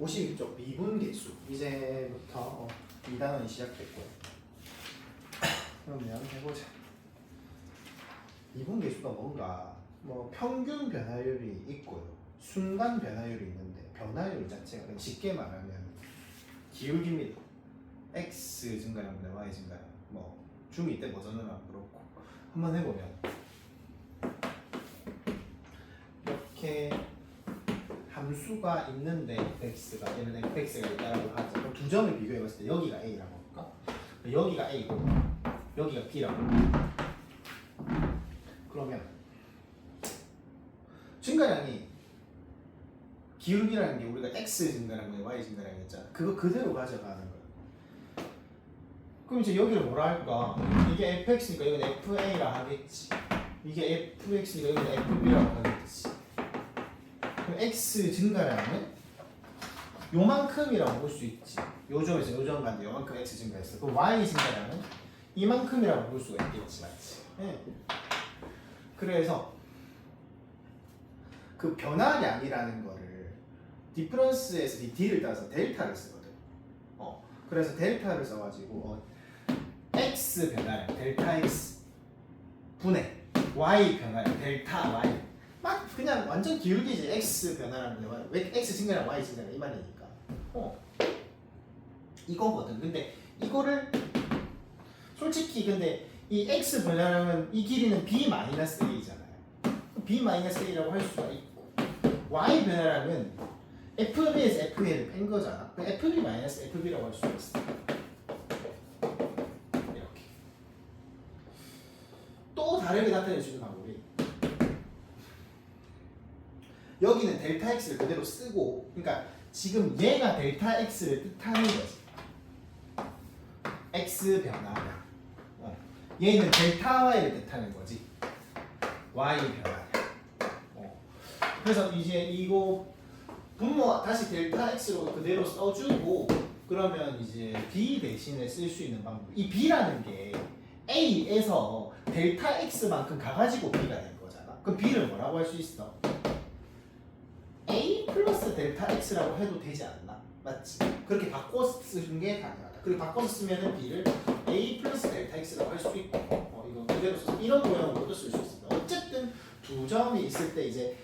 52쪽 미분 계수 이제부터 어, 2단원이 시작됐고요. 그러면 해보자. 미분 계수가 뭔가 뭐 평균 변화율이 있고요. 순간 변화율이 있는데 변화율 자체가 그냥 쉽게 말하면 기울기입니다. x 증가량분의 y 증가량 뭐 중2 때 버전은 안 그렇고 한번 해보면 이렇게 함수가 있는데 fx가 얘는 fx가 있다라고 하죠. 그럼 두 점을 비교해 봤을 때 여기가 a라고 할까? 여기가 a고 여기가 b라고. 그러면 증가량이 기울기라는 게 우리가 x 증가량과 y 증가량 했잖아. 그거 그대로 가져가는 거야. 그럼 이제 여기를 뭐라 할까? 이게 fx니까 이건 fa라 하겠지. 이게 fx니까 이건 fb라고 하겠지. X 증가량은 요만큼이라고 볼 수 있지. 요점에서 요점 간데 요만큼 x 증가했어. 그럼 y 증가량은 이만큼이라고 볼 수가 있겠지, 맞지? 예. 그래서 그 변화량이라는 거를 디프런스에서 이 d를 따서 델타를 쓰거든. 어. 그래서 델타를 써가지고 어, x 변화량 델타 x 분의 y 변화량 델타 y 막 그냥 완전 기울기지 x 변화량 왜 x 증가량 y 증가량 이 말이니까. 어. 이거거든. 근데 이거를 솔직히 근데 이 x 변화량은 이 길이는 b 마이너스 a잖아요. b 마이너스 a라고 할 수가 있고 y 변화량은 fb에서 fA를 뺀 거잖아. 그 fb 마이너스 fb라고 할 수가 있어. 이렇게. 또 다르게 있는 방법이 여기는 델타 x를 그대로 쓰고 그러니까 지금 얘가 델타 x를 뜻하는 거지. x 변화량. 어. 얘는 델타 y를 뜻하는 거지. y 변화량. 어. 그래서 이제 이거 분모 다시 델타 x로 그대로 써주고 그러면 이제 b 대신에 쓸 수 있는 방법. 이 b라는 게 a에서 델타 x만큼 가가지고 b가 된 거잖아. 그럼 b를 뭐라고 할 수 있어? 플러스 델타 x라고 해도 되지 않나? 맞지? 그렇게 바꿔 쓰는 게 가능하다. 그리고 바꿔서 쓰면은 b를 a 플러스 델타 x라고 할수 있고, 어, 이거 그대로 써 이런 모양으로도 쓸 수 있습니다. 어쨌든 두 점이 있을 때 이제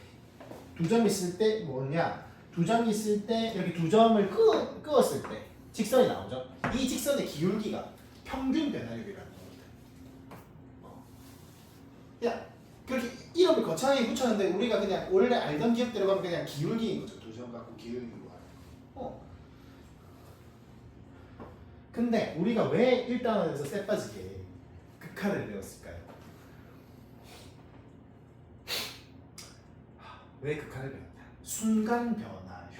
두점 있을 때 뭐냐? 두 점이 있을 때 이렇게 두 점을 끄, 끄었을 때 직선이 나오죠. 이 직선의 기울기가 평균 변화율이라는 겁니다. 어. 야, 그렇게 이름을 거창하게 붙였는데 우리가 그냥 원래 알던 기억대로 가면 그냥 기울기인 거죠. 두점 갖고 기울기로 하는 거. 어. 근데 우리가 왜 1단원에서 쎄 빠지게 극한을 배웠을까요? 왜 극한을 배웠냐? 순간 변화율.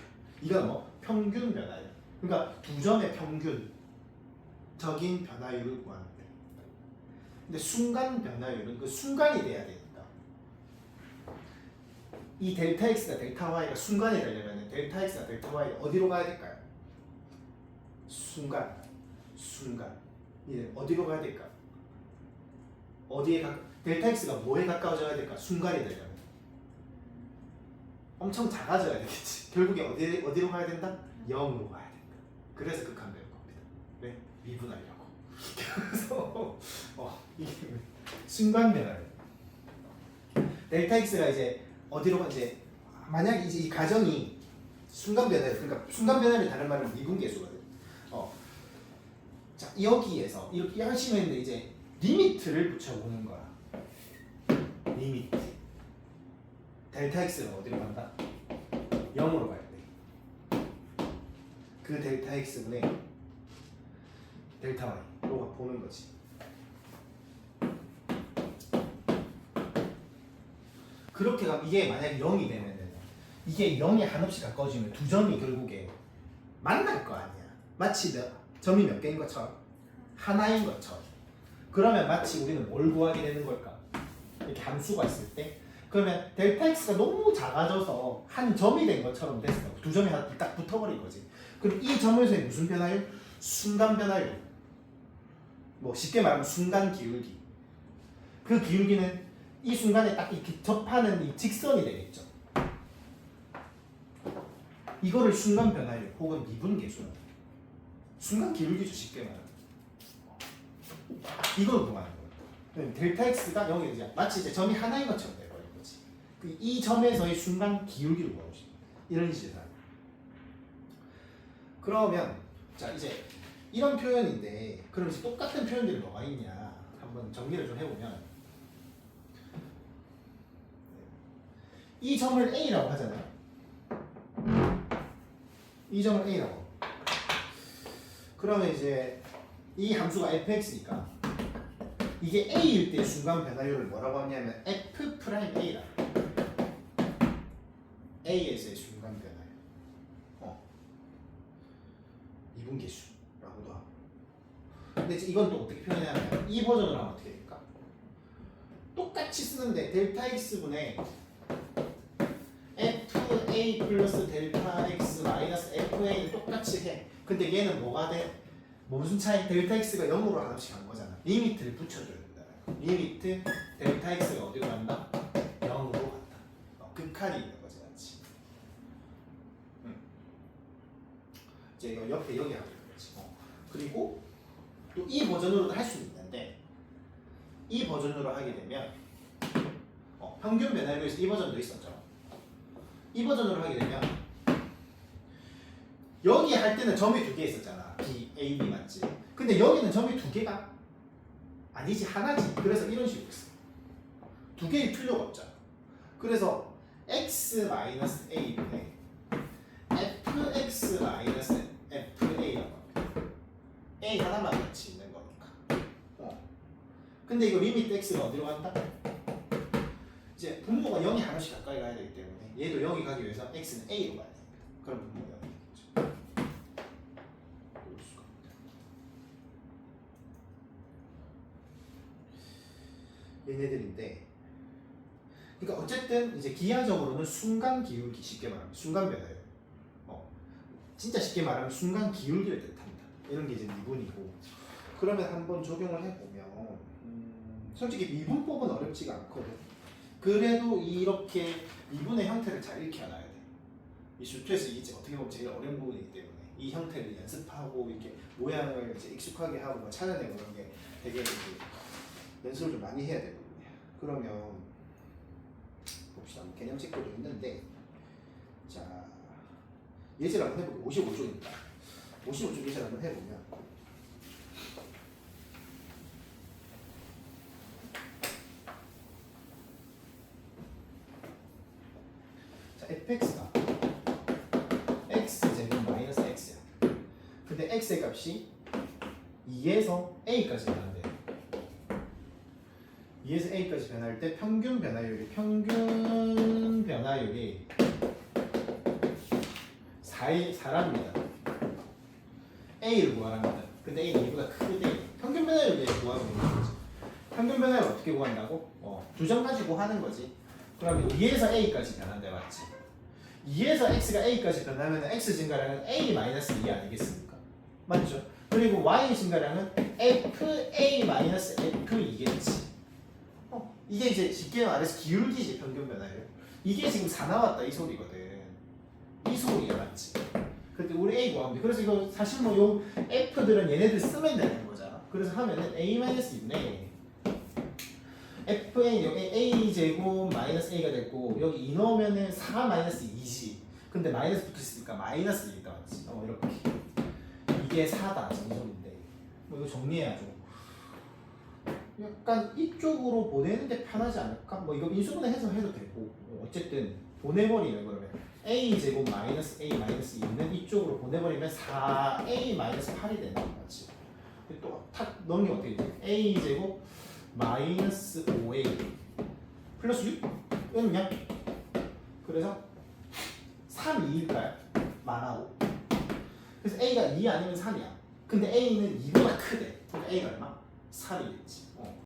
이건 뭐 평균 변화율. 그러니까 두 점의 평균적인 변화율을 구하는 데 근데 순간 변화율은 그 순간이 돼야 되니까. 이 델타 x가 델타 y가 순간이 되려면 델타 x가 델타 y 어디로 가야 될까요? 순간, 순간. 이제 어디로 가야 될까? 어디에 가? 델타 x가 뭐에 가까워져야 될까? 순간이 되려면. 엄청 작아져야 되겠지. 결국에 어디 어디로 가야 된다? 0으로 가야 된다. 그래서 극한 배울 겁니다. 왜? 미분하려고. 그래서 어, 이게 순간 변화를. 델타 x가 이제 어디로 가 이제 만약 이제 이 가정이 순간 변화를 그러니까 순간 변화를 다른 말로 미분계수거든. 어. 자 여기에서 이렇게 하시면 이제 리미트를 붙여보는 거야. 리미트. 델타 x가 어디로 간다? 0으로 가야 돼. 그 델타 x분의 델타 y로 보는 거지. 그렇게 가면 이게 만약에 0이 되면은 이게 0이 한없이 가까워지면 두 점이 결국에 만날 거 아니야. 마치 몇, 점이 몇 개인 것처럼 하나인 것처럼. 그러면 마치 우리는 뭘 구하게 되는 걸까? 이렇게 함수가 있을 때 그러면 델타 x가 너무 작아져서 한 점이 된 것처럼 됐어. 두 점이 하나 딱 붙어버린 거지. 그럼 이 점에서의 무슨 변화율? 순간 변화율. 뭐 쉽게 말하면 순간 기울기. 그 기울기는 이 순간에 딱 이렇게 접하는 이 직선이 되겠죠. 이거를 순간 변화율 혹은 미분 계수 순간 기울기죠 쉽게 말하면. 이걸 구하는 거예요. 델타 x가 여기 이제 마치 이제 점이 하나인 것처럼 돼버린 거지. 그이 점에서의 순간 기울기를 구하고 이런 식으로 그러면 자 이제 이런 표현인데 그럼 이제 똑같은 표현들이 뭐가 있냐? 한번 정리를 좀 해보면 이 점을 A라고 하잖아요. 이 점을 A라고. 그러면 이제 이 함수가 fx니까 이게 A일 때 순간 변화율을 뭐라고 하냐면 f 프라임 A라. A에서의 순간 변화율. 어. 이분계수라고도 하고. 근데 이건 또 어떻게 표현하냐면 이 버전으로 하면 어떻게 될까? 똑같이 쓰는데 델타 x분의 fa 플러스 델타 x 마이너스 fa를 똑같이 해. 근데 얘는 뭐가 돼? 뭐 무슨 차이? 델타 x가 0으로 하나씩 간 거잖아. 리미트를 붙여줘야 된다. 리미트 델타 x가 어디로 간다? 0으로 간다. 어, 극한이 있는 거지, 맞지? 응. 이제 이거 옆에 여기 하고 있는 거지. 어. 그리고 또 이 버전으로도 할 수 있는데 이 버전으로 하게 되면 어, 평균 변화율에서 이 버전도 있었죠. 이 버전으로 하게 되면 여기 할 때는 점이 두 개 있었잖아. B, A, B 맞지? 근데 여기는 점이 두 개가 아니지 하나지. 그래서 이런 식으로 있어. 두 개일 필요가 없잖아. 그래서 x 마이너스 a 분의 fx 마이너스 fa라고 합니다. a 하나만 같이 있는 거니까. 어. 근데 이거 리미트 x가 어디로 간다? 이제 분모가 0이 하나씩 가까이 가야 되기 때문에 얘도 0이 가기 위해서 x는 a로 가야 됩니다. 그럼 분모가 0이겠죠. 볼 수가 없다. 얘네들인데 그러니까 어쨌든 이제 기하적으로는 순간 기울기 쉽게 말하면 순간 변화예요. 어. 진짜 쉽게 말하면 순간 기울기를 뜻합니다. 이런 게 이제 미분이고 그러면 한번 적용을 해보면 음, 솔직히 미분법은 어렵지가 않거든. 그래도 이렇게 미분의 형태를 잘 익혀놔야 돼. 이 슈트에서 이게 어떻게 보면 제일 어려운 부분이기 때문에 이 형태를 연습하고 이렇게 모양을 이제 익숙하게 하고 뭐 찾아내고 그런 게 되게 이제 연습을 좀 많이 해야 되거든요. 그러면 봅시다. 뭐 개념 책도 있는데 자 예제를 한번 해볼게요. 55쪽입니다. 55쪽 예제를 한번 해보면 자 fx가 x 제곱 마이너스 x야. 근데 x의 값이 2에서 a까지 변한대요. 2에서 a까지 변할 때 평균 변화율이 평균 변화율이 4이 4랍니다. a를 구하랍니다. 근데 a는 2보다 크대. 평균 변화율을 구하고 있는 거지. 평균 변화율 어떻게 구한다고? 어, 두점 가지고 하는 거지. 그러면 2에서 a까지 변한대 맞지? 2에서 x가 a까지 변하면 x 증가량은 a 마이너스 2 아니겠습니까? 맞죠? 그리고 y 증가량은 fa 마이너스 f2겠지. 어, 이게 이제 쉽게 말해서 기울기지 평균 변화율. 이게 지금 4 나왔다 이 소리거든. 이 소리가 맞지. 근데 우리 a 구하면 돼. 그래서 이거 사실 뭐 요 f들은 얘네들 쓰면 되는 거잖아. 그래서 하면은 a 마이너스 있네. Fn 여기 a 제곱 마이너스 a가 됐고 여기 2 넣으면은 4 마이너스 2지. 근데 마이너스 붙었으니까 마이너스 2가 맞지. 어 이렇게 이게 4다 정소인데 뭐 이거 정리해야죠. 약간 이쪽으로 보내는 게 편하지 않을까? 뭐 이거 인수분해 해서 해도 되고 뭐 어쨌든 보내버리면 그러면 a 제곱 마이너스 a 마이너스 2는 이쪽으로 보내버리면 4a 마이너스 8이 되는 거지. 또 탁 넣는 게 어떻게 돼? a 제곱 마이너스 5a 플러스 6? 은요? 그래서 3, 2일까요? 만하고 그래서 a가 2 아니면 3이야 근데 a는 2보다 크대 그러니까 a가 얼마? 3이겠지 어.